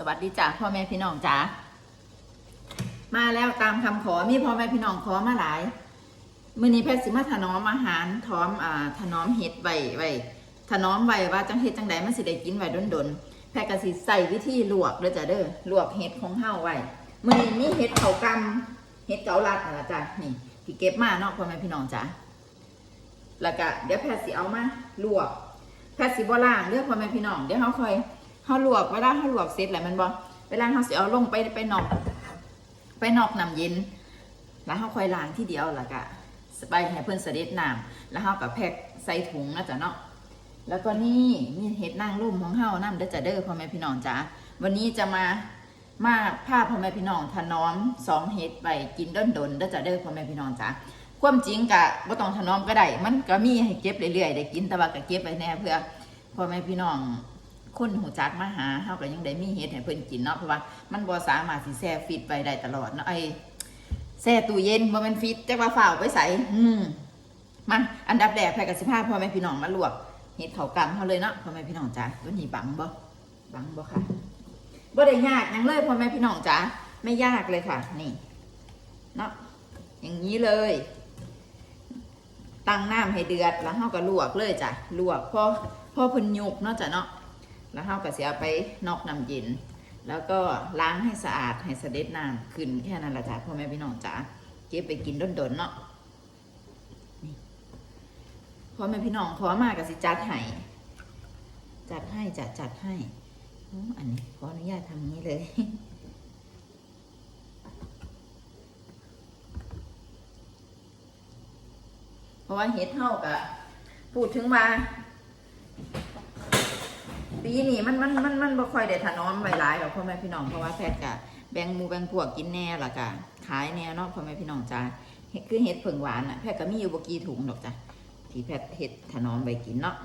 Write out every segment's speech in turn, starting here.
สวัสดีจ้าพ่อแม่พี่น้องจ้ามาแล้วตามคำขอมีพ่อแม่พี่น้องขอมาหลายมื้อนี้แพทย์สิมาถนอมอาหารถอมอ่าถนอมเห็ดไว้ไว้ถนอมไว้ว่าจังเฮ็ดจังใดมันสิได้กินไว้ดนๆแพทย์ก็สิใส่วิธีลวกเด้อจ้าเด้อลวกเห็ดของเฮาไว้มื้อนี้มีเห็ดเขากำเห็ดเกาลัดน่ะจ้านี่ที่เก็บมาเนาะพ่อแม่พี่น้องจ้าแล้วก็เดี๋ยวแพทย์สิเอามาลวกแพทย์สิบ่ล้างเด้อพ่อแม่พี่น้องเดี๋ยวเฮาค่อย เขาลวกเวลาเขาลวกเสร็จแล้วมันบอเวลาเขาสิเอาลงไปไปนอก ไปนอกน้ำเย็น แล้วเขาค่อยล้างที่เดียวแล้วก็ไปให้เพื่อนเสด็จน้ำแล้วเขากับแพ็คใส่ถุงนะจ๊ะเนาะแล้วก็นี่มีเห็ดนางร่มของเฮาน้ำเด้อจ้ะเด้อพ่อแม่พี่น้องจ้าวันนี้จะมามาพาพ่อแม่พี่น้องถนอมสองเห็ดไปกินด้นดนเด้อจ้ะเด้อพ่อแม่พี่น้องจ้าความจริงกะบ่ต้องถนอมก็ได้มันก็มีให้เก็บเรื่อยๆได้กินแต่ว่าก็เก็บไปแน่เพื่อพ่อแม่พี่น้อง คนหูจักมาหาเฮาก็ยังได้มีเฮ็ดให้เพิ่นกินเนาะเพราะว่ามันบ่สามารถสิแช่ฟิตไว้ได้ตลอดเนาะไอ้แช่ตู้เย็นบ่แม่นฟิตจักว่าฝ้าวไปใส่อืมมาอันดับแรกแพรกับสิพาพ่อแม่พี่น้องมาลวกเฮ็ดข้าวกำเฮาเลยเนาะพ่อแม่พี่น้องจ้าตัวนี้บังบ่บังบ่ค่ะบ่ได้ยากหยังเลยพ่อแม่พี่น้องจ้าไม่ยากเลยค่ะ นี่เนาะอย่างนี้เลย ตั้งน้ำให้เดือดแล้วเฮาก็ลวกเลยจ้ะลวกพอพอเพิ่นยุกเนาะจ้ะเนาะ แล้วเราก็เสียไปนอกน้ำเย็น แล้วก็ล้างให้สะอาดให้เสด็จน้ำขึ้นแค่นั้นแหละจ้ะพ่อแม่พี่น้องจ๋าเก็บไปกินดนๆเนาะนี่พ่อแม่พี่น้องขอมากับสิจัดให้จัดให้จัดจัดให้อันนี้ขออนุญาตทำนี้เลยเพราะว่าเฮ็ดเท่ากับพูดถึงมา ปีนี้มันมันมันมันบ่ค่อยได้ถนอมไว้หลายหรอกพ่อแม่พี่น้องเพราะว่าแพทย์กะแบ่งหมูแบ่งพวกกินแน่ละกะขายแน่เนาะพ่อแม่พี่น้องจ้าเฮ็ดคือเฮ็ดเผิงหวานอะแพทย์ก็มีอยู่บ่กี่ถุงดอกจ้ะที่แพทย์เฮ็ดถนอมไว้กินเนาะ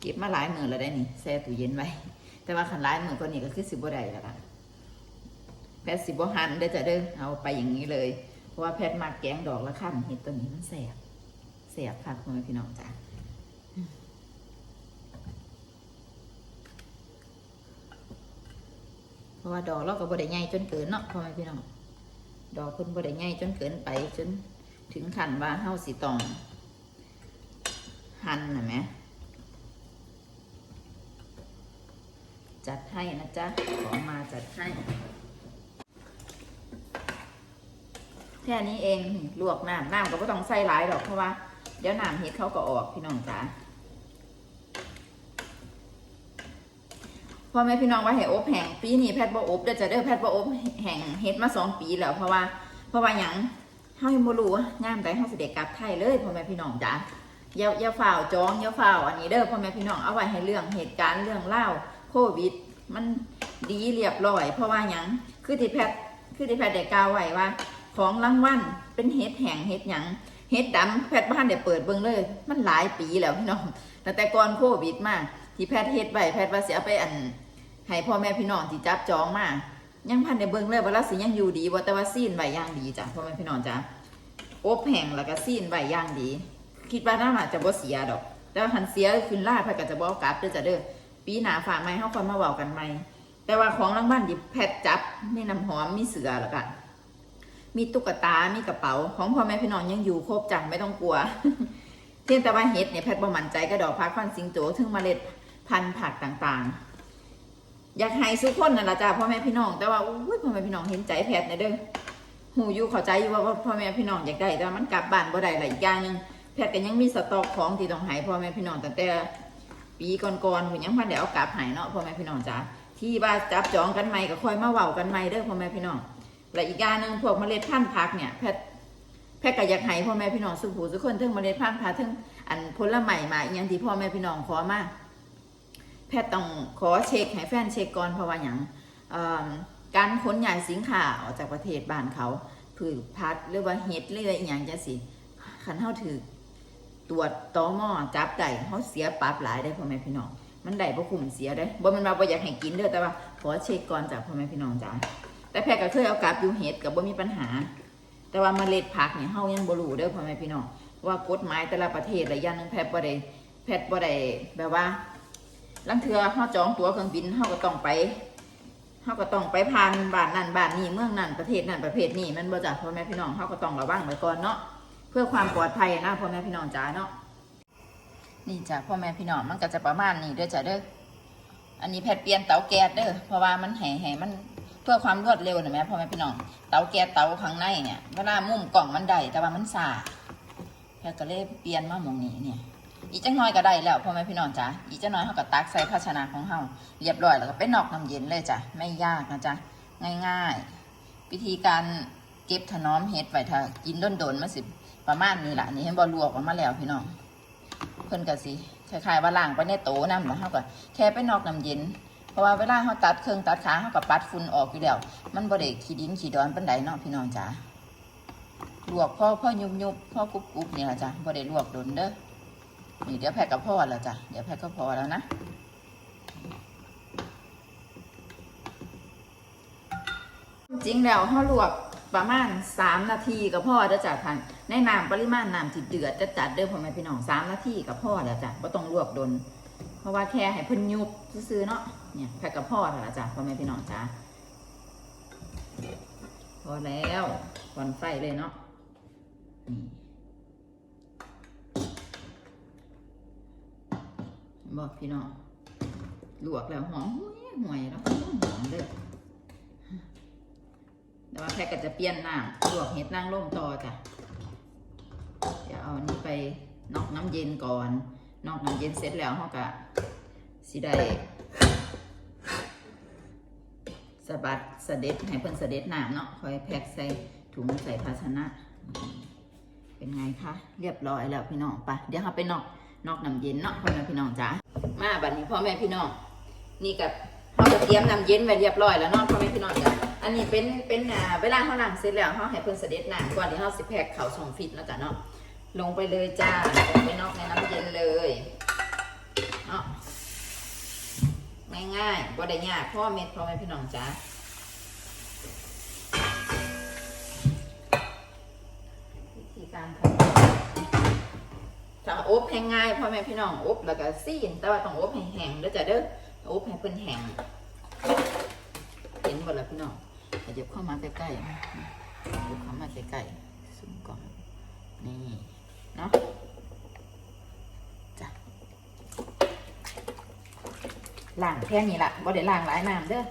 เก็บมาหลายมือแล้วได้นี่แช่ตู้เย็นไว้แต่ว่าคันหลายมือกว่านี้ก็คือสิบ่ได้แล้วล่ะแพทย์สิบ่หันเด้อจ้ะเด้อเอาไปอย่างนี้เลย เพราะว่าแพทย์มักแกงดอกละค่ำเฮ็ดตัวนี้มันแซ่บแซ่บค่ะพ่อแม่พี่น้องจ้า เพราะว่าดอกเราก็บ่ได้ใหญ่จนเกินเนาะพ่อแม่พี่น้องดอกเพิ่นบ่ได้ใหญ่จนเกินไปจนถึงขั้นว่าเฮาสิต้องหั่นน่ะแหมจัดให้นะจ๊ะของมาจัดให้แค่นี้เองลวกน้ำน้ำก็บ่ต้องใส่หลายดอกเพราะว่าเดี๋ยวน้ำเฮ็ดเขาก็ออกพี่น้องจ๋า พ่อแม่พี่น้องว่าให้อบแห้งปีนี้แพทย์บ่อบเด้อจะเด้อแพทย์บ่อบแห้งเฮ็ดมาสองปีแล้วเพราะว่าเพราะว่าหยังเฮายังบ่รู้ว่ายามใดเฮาสิได้กลับไทยเลยพ่อแม่พี่น้องจ้ะอย่าอย่าฝ่าวจองอย่าฝ่าวอันนี้เด้อพ่อแม่พี่น้องเอาไว้ให้เรื่องเหตุการณ์เรื่องเล่าโควิด มันดีเรียบร้อย เพราะว่าหยังคือที่แพทย์คือที่แพทย์ได้กล่าวไว้ว่า ของรางวัลเป็นเฮ็ดแห้งเฮ็ดหยังเฮ็ดดำแพทย์บ้านได้เปิดเบิ่งเลย มันหลายปีแล้วพี่น้องตั้งแต่ก่อนโควิดมาที่แพทย์เฮ็ดไว้แพทย์ว่าสิเอาไปอัน ให้พ่อแม่พี่น้องที่จับจองมายังพันในเบิ่งเลยว่าราสิยังอยู่ดีบ่แต่ว่าซีนไว้อย่างดีจ้ะพ่อแม่พี่น้องจ้ะอบแห้งแล้วก็ซีนไว้อย่างดี คิดว่าน่าจะบ่เสียดอก แต่ว่าหันเสียขึ้นล่าพก็จะบ่กลับเด้อจ้ะเด้อปีหน้าฝากใหม่เฮาค่อยมาเว้ากันใหม่แต่ว่าของรางวัลที่แพทจับมีน้ำหอมมีเสือแล้วก็มีตุ๊กตา มีกระเป๋า ของพ่อแม่พี่น้องยังอยู่ครบจังไม่ต้องกลัวเพียงแต่ว่าเห็ดเนี่ยแพทย์บ่มั่นใจก็ดอกพักฟันสิงโตถึงเมล็ดพันธุ์ผักต่างๆ อยากให้สุกคนนั่นละจ้าพ่อแม่พี่น้อง แต่ว่าอุ้ยพ่อแม่พี่น้องเห็นใจแพทย์ในเด้อหูอยู่เข้าใจอยู่ว่าพ่อแม่พี่น้องอยากได้แต่มันกลับบ้านบ่ได้หลายอย่างหนึงแพทย์ก็ยังมีสต็อกของที่ต้องให้พ่อแม่พี่น้องตั้งแต่ปีก่อนๆผมยังพันเดี๋ยวเอากลับให้เนาะพ่อแม่พี่น้องจ้าที่ว่าจับจองกันใหม่ก็ค่อยมาเว้ากันใหม่เด้อพ่อแม่พี่น้องและอีกอย่างหนึ่งพวกเมล็ดพันธุ์ผักเนี่ยแพทย์แพทย์ก็อยากให้พ่อแม่พี่น้องสุขหูสุขคนทั้งเมล็ดพันธุ์ผักทั้งอันผลไม้มาอย่างที่พ่อแม่พี่น้องขอมา แพทย์ต้องขอเช็คให้แฟนเช็คก่อนเพราะว่าอย่างการขนย้ายสินค้าออกจากประเทศบ้านเขาผือพัดหรือว่าเฮ็ดหรือว่าอหย่างจะสิคันเฮาถือตรวจตอมอจับได้เฮาเสียปรับหลายได้พ่อแม่พี่น้อง มันได้บ่คุ้มเสียได้บ่มันว่าบ่อยากให้กินเด้อแต่ว่าขอเช็คก่อนจากพ่อแม่พี่น้องจ้าแต่แพทย์ก็เคยเอากลับอยู่เฮ็ดก็บ่มีปัญหา แต่ว่าเมล็ดผักเนี่ยเฮายังบ่รู้เด้อพ่อแม่พี่น้องว่ากฎหมายแต่ละประเทศละอย่างนึงแพทย์บ่ได้แพทย์บ่ได้แบบว่า ลังเทือเฮาจองตั๋วเครื่องบินเฮาก็ต้องไปเฮาก็ต้องไปผ่านบ้านนั่นบ้านนี้เมืองนั่นประเทศนั่นประเทศนี้มันบ่จ้ะพ่อแม่พี่น้องเฮาก็ต้องระวังไว้ก่อนเนาะเพื่อความปลอดภัยนะพ่อแม่พี่น้องจ๋าเนาะนี่จ้ะพ่อแม่พี่น้องมันก็จะประมาณนี้เด้อจ้ะเด้ออันนี้แพทเปลี่ยนเตาแก๊สเด้อเพราะว่ามันแห่ๆมันเพื่อความรวดเร็วนะแม่พ่อแม่พี่น้องเตาแก๊สเตาข้างในเนี่ยเวลามุมกล่องมันได้แต่ว่ามันสาแพทก็เลยเปลี่ยนมาหมองนี้เนี่ย อีจังน้อยก็ได้แล้วพ่อแม่พี่น้องจ้ะอีจังน้อยเขาก็ตักใส่ภาชนะของเฮาเรียบร้อยแล้วก็ไปนอกน้ำเย็นเลยจ้ะไม่ยากนะจ๊ะง่ายๆวิธีการเก็บถนอมเห็ดไว้ถ้ากินด้นโดนๆมาสิประมาณนี้แหละนี่เห็นบ่ลลวกออกมาแล้วพี่น้องเพิ่นก็สิคล้ายๆว่าล้างไปในโตน้ำแล้วเฮาก็แค่ไปนอกน้ำเย็นเพราะว่าเวลาเฮาตัดเครื่องตัดขาเฮาก็ปัดฝุ่นออกอยู่แล้ว มันบ่ได้ขี้ดินขี้ดอนปานใดเนาะพี่น้องจ้ะลวกพ่อพ่อยุบๆพ่อกรุบๆนี่ล่ะจ้ะบ่ได้ลวกโดนเด้อ นี่เดี๋ยวแพ็กกับพ่อแล้วจ้ะ เดี๋ยวแพ็กก็พอแล้วนะ จริงแล้วเขาลวกประมาณสามนาทีกับพ่อจะจัดพันในน้ำปริมาณน้ำที่เดือดจะจัดเด้อพ่อแม่พี่น้องสามนาทีกับพ่อแล้วจ้ะก็ต้องลวกดน เพราะว่าแค่ให้เพิ่นยุบซื้อเนาะ เนี่ยแพ็กกับพ่อแล้วล่ะจ้ะพ่อแม่พี่น้องจ้ะพอแล้วก่อนไฟเลยเนาะนี่ บอกพี่น้องลวกแล้วหอมห่วยห่วยแล้วหอมหอมเลยแต่ว่าแค่ก็จะเปลี่ยนน้ำลวกเห็ดนางร่มต่อจ้ะเดี๋ยวเอานี้ไปนอกน้ำเย็นก่อน นอกน้ำเย็นเสร็จแล้วเขาก็สิได้สะบัดสะเด็ดให้เพิ่นสะเด็ดน้ำเนาะคอยแพ็กใส่ถุงใส่ภาชนะ เป็นไงคะ เรียบร้อยแล้วพี่น้องไปะเดี๋ยวเราไปนอกนอกน้ำเย็นเนาะพ่อแม่พี่น้องจ๋า มาบัดนี้พ่อแม่พี่น้อง นี่กับเราจะเตรียมน้ำเย็นไว้เรียบร้อยแล้วเนาะพ่อแม่พี่น้องจ๋าอันนี้เป็นเป็นอ่าเวลาเขาล้างเสร็จแล้วเขาให้เพิ่นเสด็จน้ำก่อนที่เขาสิแพ็คเขาส่งฟิตแล้วจ้ะเนาะลงไปเลยจ้าลงไปนอกในน้ำเย็นเลยเนาะง่ายๆบ่ได้ยากพ่อเม็ดพ่อแม่พี่น้องจ๋าวิธีการทำ จะอบแห้งง่ายพ่อแม่พี่น้องอบแล้วก็ซีนแต่ว่าต้องอบแห้งๆแล้วจะเด้ออบให้เพิ่นแห้งเห็นบ่ล่ะพี่น้องขยับเข้ามาใกล้ๆขยับเข้ามาใกล้ๆซูมก่องนี่เนาะจ้ะล้างแค่นี้ละบ่ได้ล้างหลายน้ำเด้อ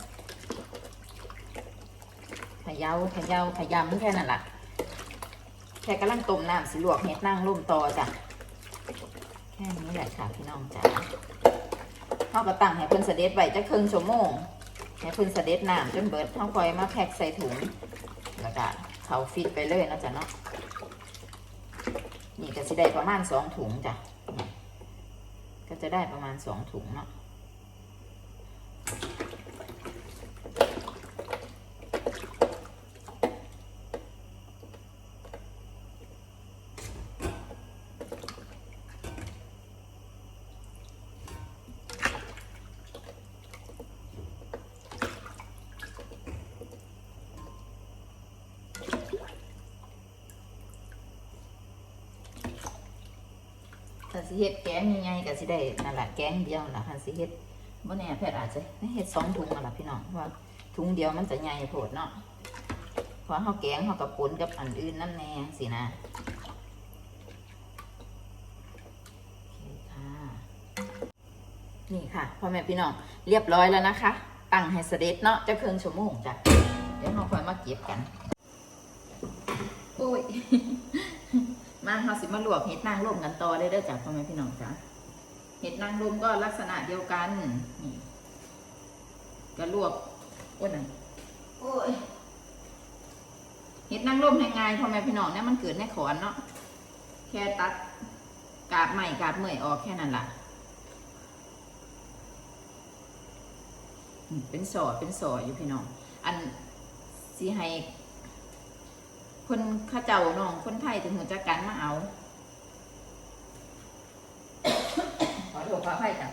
ขยาเขยาวขยำแค่นั้นล่ะแค่กำลังต้มน้ำสิลวกเห็ดนั่งร่มต่อจ้ะ ค่นี้แหละค่ะพี่น้องจ้ะเขากะตั้งให้เพิ่นเสด็จไว้จะครึ่งชั่วโมงให้เพิ่นเสด็จน้ำจนเบิดเขาคอยมาแพ็คใส่ถุงแล้วก็เขาฟิตไปเลยนะจ๊ะเนาะนี่ก็สิได้ประมาณสองถุงจ้ะก็จะได้ประมาณสองถุงเนาะ สิเฮ็ดแกงยังไงก็สิได้นั่นแหละแกงเดียวล่ะคันสิเฮ็ดบ่แน่แพทย์อาจจะเฮ็ดสองถุงนั่นล่ะพี่น้องเพราะว่าถุงเดียวมันจะใหญ่โพดเนาะเพราะเฮาแกงเฮากับปนกับอันอื่นนั่นแน่สินะนี่ค่ะพ่อแม่พี่น้องเรียบร้อยแล้วนะคะ ตั้งให้เสด็จเนาะจะเครึ่งชั่วโมงจ้ะเดี๋ยวเราค่อยมาเก็บกัน โอ้ย มาเราสิมาลวกเห็ดนางรมกันต่อเลยเด้อจ้ะพ่อแม่พี่น้องจ้ะเห็ดนางรมก็ลักษณะเดียวกันนี่ก็ลวกโอ้ยนั่นโอ้ยเห็ดนางรมยังไงพ่อแม่พี่น้องเนี่ยมันเกิดในขอนเนาะแค่ตัดกาบใหม่กาบเมื่อยออกแค่นั้นล่ะอืมเป็นสอเป็นสออยู่พี่น้อง อันสีให้ คนข้าเจ้าน้องคนไทยถึงหัวจักกันมาเอา ขอโทษขออภัยจ้ะ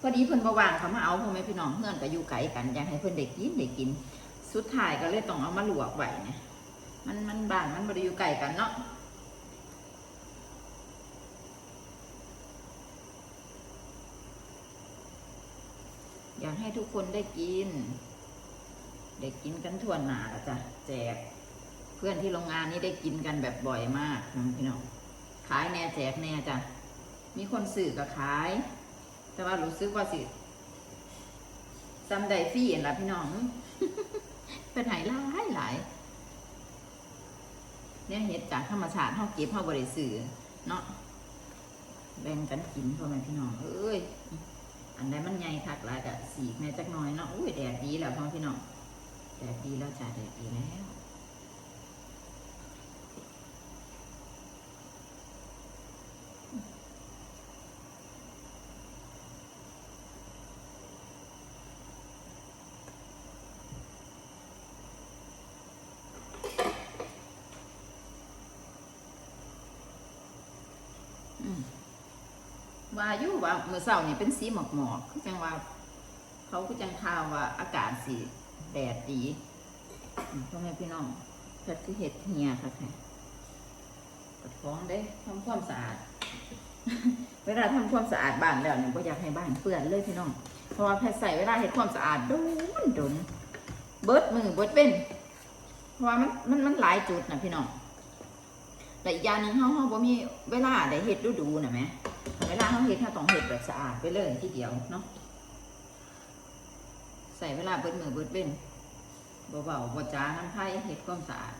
พอดีเพิ่นบ่ว่างเขามาเอาพ่อแม่พี่น้องเพื่อนก็อยู่ไกลกันอยากให้เพิ่นได้กินได้กิน สุดท้ายก็เลยต้องเอามาลวกไว้เนี่ยมันมันบ้านมันบ่ได้อยู่ไกลกันเนาะอยากให้ทุกคนได้กิน ได้กินกันทั่วหน้าละจ้ะแจก เพื่อนที่โรงงานนี้ได้กินกันแบบบ่อยมากนะพี่น้องขายแน่แจกแน่จ้ะมีคนสื่อก็ขาย แต่ว่ารู้สึกว่าสิซัมไดฟี่เห็นละพี่น้องเป็นหายหลายหลายเนี่ยเห็ดจากธรรมชาติเฮาเก็บเฮาบริสื่อเนาะแบ่งกันกินพ่อแม่พี่น้องเอ้ยอันใดมันใหญ่คักหลายกะสีแม่จักน้อยเนาะอุ้ยแดดดีแล้วพ่อพี่น้องแดดดีแล้วจ้ะแดดดีแล้ว ว่าอยู่ว่าเมื่อเช้านี่เป็นสีหมอกหมอกคือจังว่า เขาคือจังข่าวว่าอากาศสีแดดดีพ่อแม่พี่น้องเพิ่นคือเห็ดเหียค่ะค่ะกดฟ้องได้ทำความสะอาด เวลาทำความสะอาดบ้านแล้วเนี่ยก็อยากให้บ้านเปื้อนเลยพี่น้อง เพราะว่าแพทใส่เวลาเห็ดความสะอาดโดนโดนเบิดมือเบิดเป็นเพราะว่ามันมันมันหลายจุดนะพี่น้องแต่อีกอย่างหนึ่งเขาเขาบ่มีเวลาได้เฮ็ดดูดูนะแหม่ เวลาเขาเห็ดเขาต้องเห็ดแบบสะอาดไปเลยทีเดียวเนาะใส่เวลาเบิดมือเบิดเว้นเบาๆบ่จ้าน้ำไผ่เห็ดความสะอาด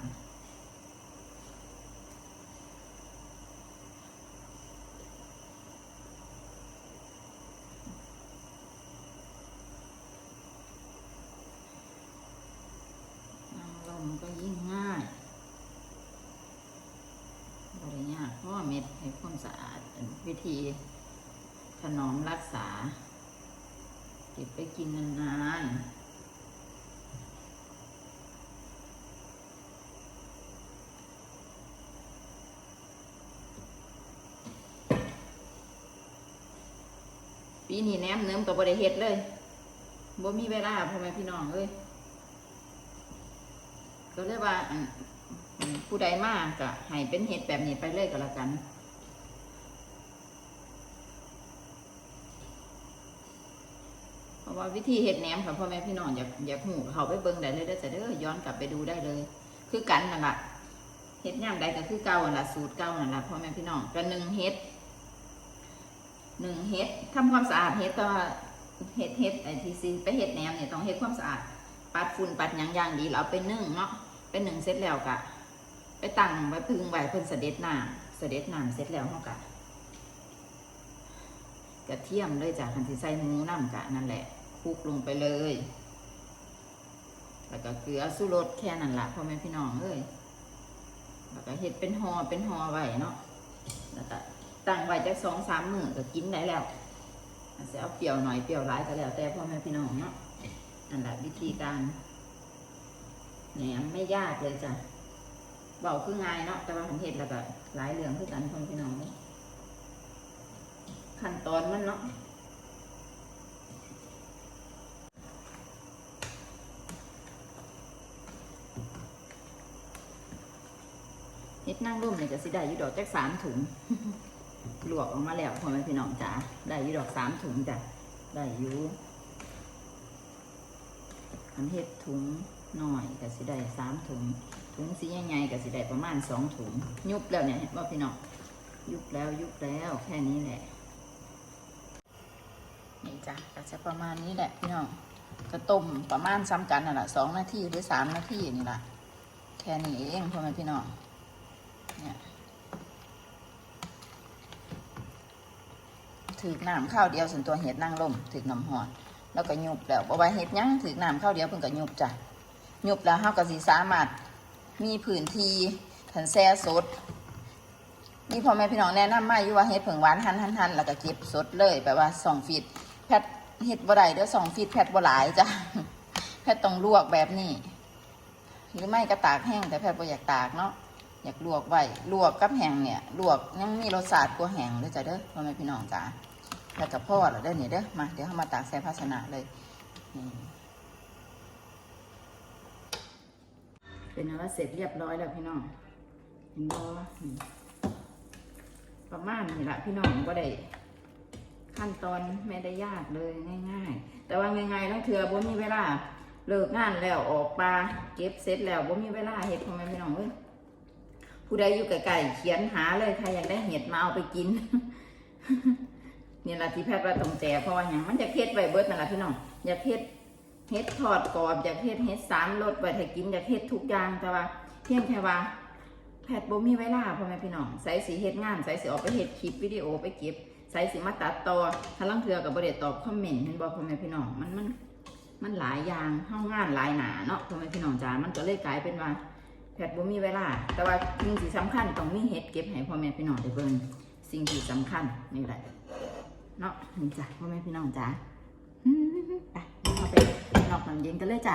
น้ำลมก็ยิ่งง่าย บริยากเพราะว่าเม็ดให้ความสะอาดเป็นวิ ธีถนอมรักษา เก็บไปกินนานๆ ปีนี้แนมเนิ้มกับบริเฮ็ดเลยบ่มีเวลาพ่อแม่พี่น้องเลยก็เลยกว่าผู้ใดมากก็ให้เป็นเห็ดแบบนี้ไปเลยก็แล้วกัน เพ ราะว่าวิธีเห็ดแหนมค่ะพ่อแม่พี่น้องอยากอยากหูเขาไปเบิ่งได้เลยเด้อจ้ะเด้อย้อนกลับไปดูได้เลย คือกันนั่นแหละเห็ดย่ามใดก็คือเก่านั่นแหละสูตรเก่านั่นแหละพ่อแม่พี่น้องก็หนึ่งเห็ดหนึ่งเห็ดทำความสะอาดเห็ดต่ว่าเห็ดเห็ดไอ้ที่ซีไปเห็ดแหนมเนี่ยต้องเห็ดความสะอาด ปัดฝุ่นปัดหยังยางดีแล้วเอาไปนึ่งเนาะเป็นหนึ่งเสร็จแล้วกะ ไปตั้งไว้พึ่งไว้เพิ่นเสด็จน้ำเสด็จน้ำเสร็จแล้วเฮากะกระเทียมเลยจ้ะคันที่ใส่หมูน้ำกะนั่นแหละ คลุกลงไปเลย แล้วก็เกลือสุรสแค่นั้นละพ่อแม่พี่น้องเอ้ยแล้วก็เฮ็ดเป็นหอเป็นหอไว้เนาะแล้วก็ตั้งไว้จักสองสามมือก็กินได้แล้วจะเอาเปรี้ยวหน่อยเปรี้ยวร้ายก็แล้วแต่พ่อแม่พี่น้องเนาะนั่นแหละวิธีการแหนมไม่ยากเลยจ้ะเบาคือง่ายเนาะแต่ว่าผมเห็ดแล้วก็หลายเรื่องคือกันพ่อแม่พี่น้องขั้นตอนมันเนาะ เฮ็ดนั่งร่มเนี่ยจะสิได้อยู่ดอกจักสามถุงลวกออกมาแล้วพ่อแม่พี่น้องจ๋าได้อยู่ดอกสามถุงจ้ะได้อยู่อันเฮ็ดถุงหน่อยก็สิได้สามถุง ถุงสีใหญ่ๆก็สิได้ประมาณสองถุง ยุบแล้วเนี่ยเห็นว่าพี่น้องยุบแล้วยุบแล้วแค่นี้แหละนี่จ้ะก็จะประมาณนี้แหละพี่น้องก็ต้มประมาณซ้ำกันน่ะแหละสองนาทีหรือสามนาทีนี่แหละแค่นี้เองพ่อแม่พี่น้อง ถือน้ำข้าวเดียวส่วนตัวเห็ดนั่งลมถือน้ำหอนแล้วก็ยุบแล้วบ่ไว้เห็ดยังถือน้ำข้าวเดียวเพิ่นก็ยุบจ้ะยุบแล้วเฮาก็สิสามารถมีพื้นที่ทันแซ่สดนี่พ่อแม่พี่น้องแนะนำมาอยู่ว่าเฮ็ดเผึ่งหวานหันหันหันแล้วก็เก็บสดเลยแปลว่าสองฟีดแพทเฮ็ดบ่ได้เด้อสองฟีดแพทบ่หลายจ้ะแพทต้องลวกแบบนี้ หรือไม่ก็ตากแห้งแต่แพทบ่อยากตากเนาะ อยากลวกไว้ลวกกับแห้งเนี่ยลวกยังมีรสชาติกว่าแห้งเลยจ้ะเด้อพ่อแม่พี่น้องจ้ะแล้วก็พ่อแล้วเด้อนี่ยเด้อมาเดี๋ยวเฮามาตากใส่ภาชนะเลยเป็นอันว่าเสร็จเรียบร้อยแล้วพี่น้องเห็นบ่ประมาณนี้ละพี่น้องก็ได้ขั้นตอนไม่ได้ยากเลยง่าย ๆ แต่ว่าง่ายๆต้องเถื่อบ่มีเวลาเลิกงานแล้วออกปลาเก็บเสร็จแล้วบ่มีเวลาเฮ็ดพ่อแม่พี่น้องเอ้ย ผู้ใดอยู่ไกลๆเขียนหาเลยใครอยากได้เห็ดมาเอาไปกินนี่ละที่แพทย์ว่าต้องแจกเพราะว่าอย่างมันจะเฮ็ดไวเบิดนั่นแหละพี่น้องอยากเฮ็ดเฮ็ดทอดกรอบอยากเฮ็ดเฮ็ดสามรสไว้ให้กินอยากเฮ็ดทุกอย่างแต่ว่าเพียงแค่ว่าแพทย์บ่มีเวลาพ่อแม่พี่น้องใส่สีเฮ็ดงานใส่สีออกไปเฮ็ดคลิปวิดีโอไปเก็บใส่สีมาตัดต่อถ้าลังเทือกับบ่ได้ตอบคอมเมนต์เห็นบ่พ่อแม่พี่น้องมันมันมันหลายอย่างเฮางานหลายหนาเนาะพ่อแม่พี่น้องจ้ามันก็เลยกลายเป็นว่า พทย์บ่มีเวลา แต่ว่าสิ่งที่สำคัญต้องมีเฮ็ดเก็บให้พ่อแม่พี่น้องได้เบิ่งสิ่งที่สำคัญนี่แหละเนาะนี่จ้ะพ่อแม่พี่น้องจ้าอืมไปเราไปนอกน้ำเย็นกันเลยจ้ะ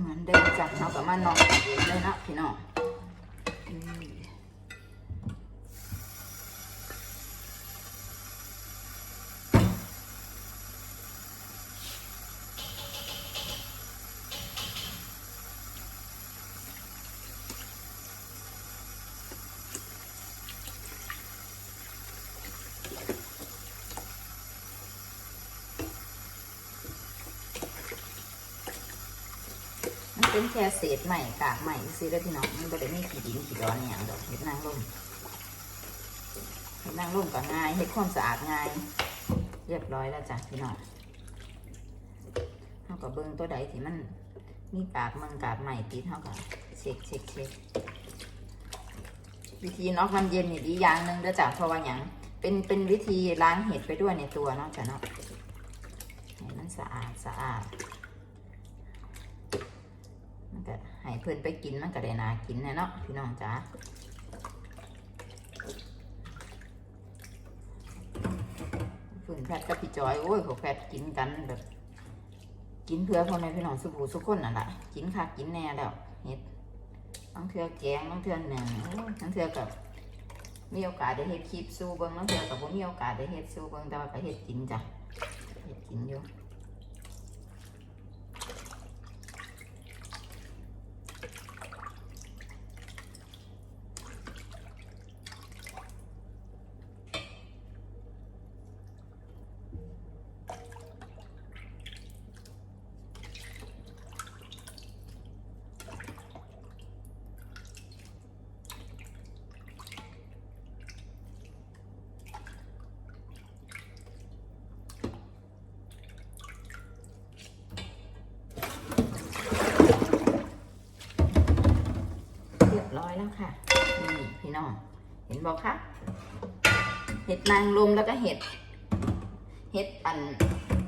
เหมือนเดิมจ้ะเราก็มานอนเลยเนาะพี่น้อง เป็นแค่เศษใหม่กากใหม่ซื้อได้พี่น้องมันไม่ได้มีขีดินขีดร้อนอย่างดอกเห็ดนางร่มเห็ดนางร่มก็ง่ายเห็ดความสะอาดง่าย เรียบร้อยแล้วจ้ะพี่น้องเท่ากับเบิ้งตัวใดที่มันมีกากมันกากใหม่ติดเท่ากับเช็คเช็คเช็ควิธีนอกน้ำเย็นนี่ดีอย่างหนึ่งด้อจ้ะเพราะว่าอย่างเป็นเป็นวิธีล้างเห็ดไปด้วยในตัวเนาะจ้ะเนาะให้มันสะอาดสะอาด มันก็ให้เพื่อนไปกินมันก็ได้นากินแน่เนาะพี่น้องจ๋าฝืนแพทย์กับพี่จอยโอ้ยพวกแพทย์กินกันแบบ กินเพื่อพ่อแม่พี่น้องสุภูสุกคนนั่นแหละกินค่ะกินแน่แล้วเฮ็ดบางเทือแกงบางเทือหนึ่งโอ้ยบางเทือกับมีโอกาสได้เฮ็ดคลิปสู้เบิ่งบางเทือกับบ่มีโอกาสได้เฮ็ดสู้เบิ่งแต่ว่าก็เฮ็ดกินจ้ะเฮ็ดกินอยู่ แล้วค่ะ นี่พี่น้อง เห็นบอกคะเห็ดนางรมแล้วก็เห็ด เห็ดอัน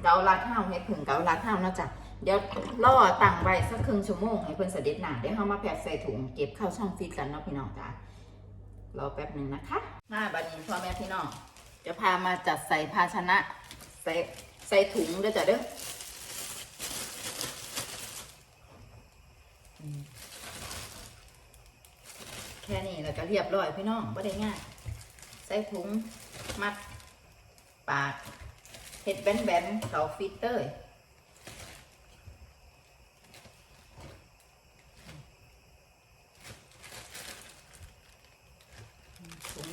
เกาลัดห้าวเห็ดผึ่งเกาลัดห้าวนาะจ๊ะเดี๋ยวล่อตั้งไว้สักครึ่งชั่วโมงให้เพิ่นเสด็จหนาเดี๋ยวเขามาแพ็คใส่ถุงเก็บเข้าช่องฟิตกันเนาะพี่น้องจ้ะรอแป๊บหนึ่งนะคะ มาบัดนี้พ่อแม่พี่น้องจะพามาจัดใส่ภาชนะ ใส่ใส่ถุงเด้อจ้ะเด้อ ค่นี้แล้วก็เรียบร้อยพี่น้องไม่ได้ง่าย ใส่ถุงมัด ปากเห็ดแบนๆเขาฟิตเตอร์ถุง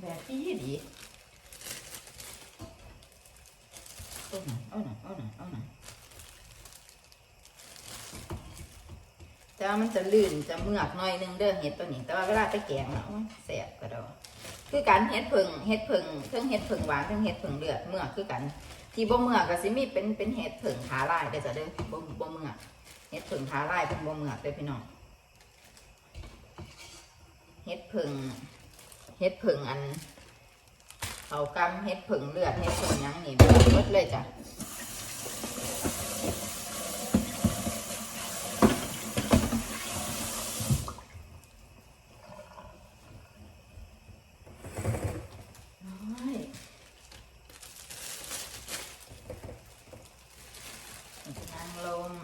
แบบที่ดีเอาหน่อยเอาหน่อยเอาหน่อยเอาหน่อย แต่ว่ามันจะ ลื่นจะเมือกหน่อยนึงเด้อเห็ดตัวนี้ แต่ว่าเวลาไปแกงแล้วแสบกระดอคือการเห็ดผึ่งเห็ดผึ่งเครื่องเห็ดผึ่งหวานเครื่องเห็ดผึ่งเลือดเมือกคือกัน ที่บ่เมือกก็สิมีเป็นเป็นเห็ดผึ่งขาลายเด้อจ้ะเด้อบ่บ่เมือกเห็ดผึ่งขาลายเป็นบ่เมือกเด้อพี่น้องเห็ดผึ่งเห็ดผึ่งอันเขากำเห็ดผึ่งเลือดเห็ดผึ่งหยังนี่เบิดเลยจ้ะ โอ้ยนางลม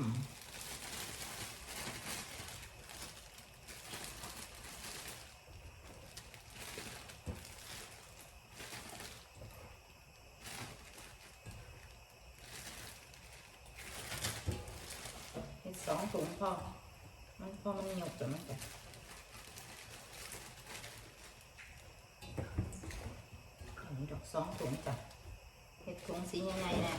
เฮ็ด สูงพอมันพอมันหยกแต่มันจะสองถุงจ้ะเห็ดถุงสียังไงเนี่ย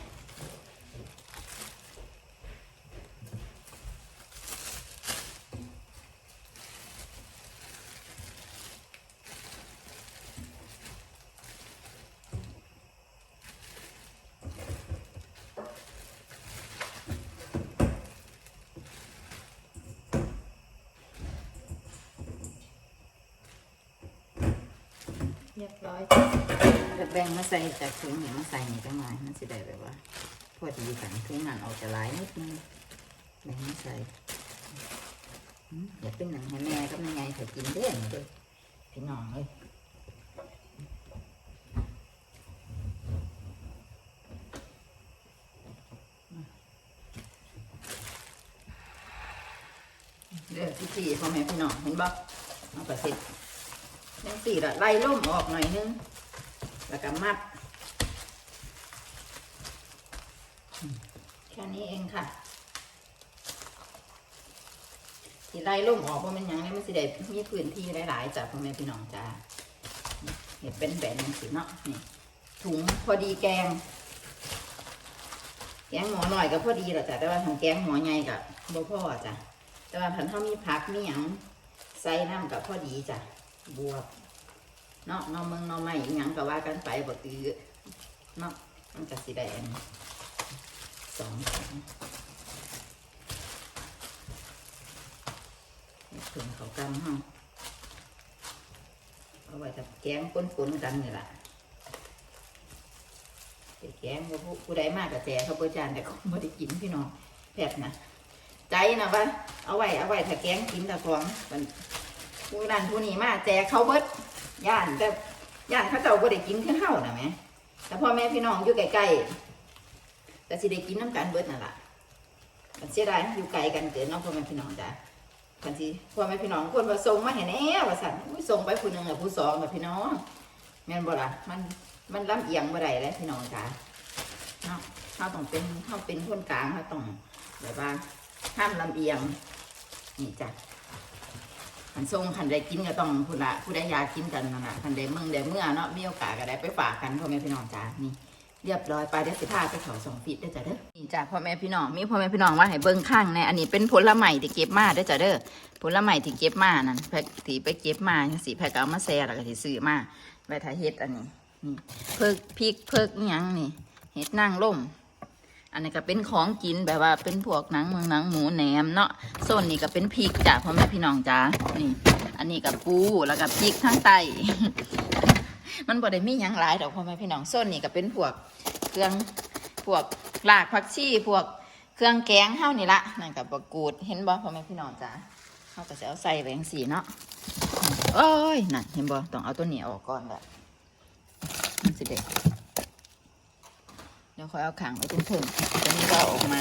เรียบร้อยจ้ะจะแบ่ งมาใส่จากถุงนี้มาใส่นี่จังหน่อยมันสิได้แบบว่าพอดีกันถุงนั้นออกจะหลายนิดนึงแบ่งมาใส่อย่าเป็นหนังให้แม่กับแม่ไงเถอะกินเด้อนี่เด้อพี่น้องเอ้ยเดือที่สี่พ่อแม่พี่น้องเห็นบ่เอาไปสิยังสี่ละไล่ล่มออกหน่อยนึง แล้วก็มัด แค่นี้เองค่ะสีไล่ล่มออกเพรามันยังเนี่ยมันสิได้มีพื้นที่หลายๆจากพ่อแม่พี่น้องจ้าเห็นเป็นแบนสิเนาะนี่ถุงพอดีแกง แกงหมอหน่อยก็พอดีแหละจ้ะแต่ว่าทางแกงหมอใหญ่กับบ่พ่อจ้ะแต่ว่าพันเท่ามีผักมีหยังใส่น้ำกับพอดีจ้ะบวบ เนาะเนอมึงเนอไม่ยังก็ว่ากันไปบ่ตือเนาะมันก็สิได้อันสองถุงถุงเขากำห้องเอาไว้ถ้าแกงปนๆกันนี่แหละแกงผู้ผู้ใดมากกับแจเขาประจานแต่เขาไม่ได้กินพี่น้องแผดนะใจนะว่าเอาไว้เอาไว้ถ้าแกงกินแต่ของมันผู้นั้นผู้นี้มาแจกเขาเบิด ย่านแต่ย่านเขาเจ้าก็ได้กินขึ้นเท่านะแหม่แต่พ่อแม่พี่น้องอยู่ใกล้ๆแต่สิได้กินน้ำกันเบิดนั่นแหละกันเสียดายอยู่ไกลกันเกินน้องพ่อแม่พี่น้องจ้ะกันสิพ่อแม่พี่น้องควรมาส่งมาให้แน่ว่าสั่นอุ้ยส่งไปผู้หนึ่งกับผู้สองกับพี่น้องแม่นบ่ล่ะมันมันลำเอียงบ่ได้แล้วพี่น้องจ้ะเนาะเขาต้องเป็นเขาเป็นคนกลางเขาต้องแบบว่าห้ามลำเอียงนี่จ้ะ ขันทรงขันใดกินก็ต้องผู้ละผู้ใดอยากกินกันนั่นแหละขันใดเมืองใดเมื่อเนาะมีโอกาสก็ได้ไปฝากกันพ่อแม่พี่น้องจ้ะนี่เรียบร้อยไปเดี๋ยวสิพาไปเขาสองฟีดได้จ้ะเด้อนี่จ้ะพ่อแม่พี่น้องมีพ่อแม่พี่น้องว่าให้เบิ้งข้างในอันนี้เป็นผลไม้ที่เก็บมาได้จ้ะเด้อผลไม้ที่เก็บมานั่นแพ็กที่ไปเก็บมาสิแพ็กเอามาแซ่แล้วก็สิซื้อมาไว้ถ้าเฮ็ดอันนี้นี่เพิกพริกเพิกยังนี่เฮ็ดนางล่ม อันนี้ก็เป็นของกินแบบว่าเป็นพวกหนังเมืองหนังหมูแหนมเนาะโซนนี้ก็เป็นพริกจ้ะพ่อแม่พี่น้องจ้านี่ อันนี้กับปูแล้วก็พริกทั้งไตมันบ่ได้มีหยังหลายดอกพ่อแม่พี่น้องโซนนี้ก็เป็นพวกเครื่องพวกรากผักชีพวกเครื่องแกงเฮานี่ละนั่นกับประกูดเห็นบ่พ่อแม่พี่น้องจ้าเฮาก็จะเอาใส่แหวงสีเนาะโอ้ยนั่นเห็นบ่ต้องเอาตัวนี้ออกก่อนแหละมันสิเด็ก เดี๋ยวคอยเอาขังไว้ตรงถึงตัวนี้ก็ออกมา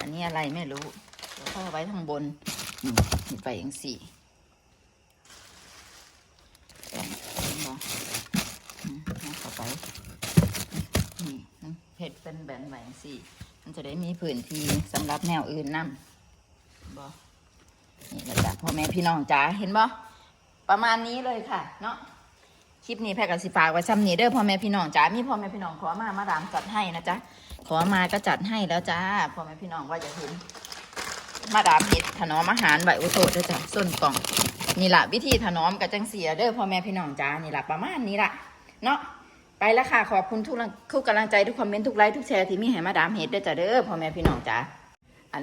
อันนี้อะไรไม่รู้เดี๋ยวค่อยเอาไว้ข้างบนห็นไปอย่างสี่เห็นบ่อืมเอาเข้าไปนี่เห็ดเป็นแบนแหวงสี่มันจะได้มีพื้นที่สำหรับแนวอื่นนำบอนี่แหละจ้ะพ่อแม่พี่น้องจ๋าเห็นบ่ประมาณนี้เลยค่ะ เนาะ คลิปนี้แพรกับสิฝากไว้ซ้ำนี้เด้อพ่อแม่พี่น้องจ๋ามีพ่อแม่พี่น้องขอมามาดามจัดให้นะจ๊ะขอมาก็จัดให้แล้วจ้าพ่อแม่พี่น้องว่าจะเห็นมาดามเห็ดถนอมอาหารไหวอุโตเด้อจ้ะส้นกล่องนี่แหละวิธีถนอมกับจังเสียเด้อพ่อแม่พี่น้องจ้านี่แหละประมาณนี้ละเนาะไปแล้วค่ะขอบคุณทุกทุกกำลังใจทุกคอมเมนต์ทุกไลค์ทุกแชร์ที่มีให้มาดามเฮ็ดเด้อจ้าเด้อพ่อแม่พี่น้องจ้าอัน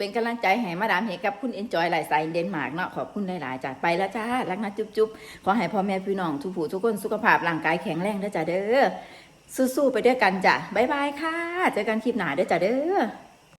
เป็นกำลังใจให้มาดามเฮกับคุณเอนจอยหลายสายเดนมาร์กเนาะขอบคุณหลายๆจ้ะไปแล้วจ้ารักนะจุ๊บจุ๊บขอให้พ่อแม่พี่น้องทุกผู้ทุกคนสุขภาพร่างกายแข็งแรงด้อจ้าเด้อสู้ๆไปด้วยกันจ้ะบ๊ายบายค่ะเจอกันคลิปหน้าเด้อจ้าเด้อ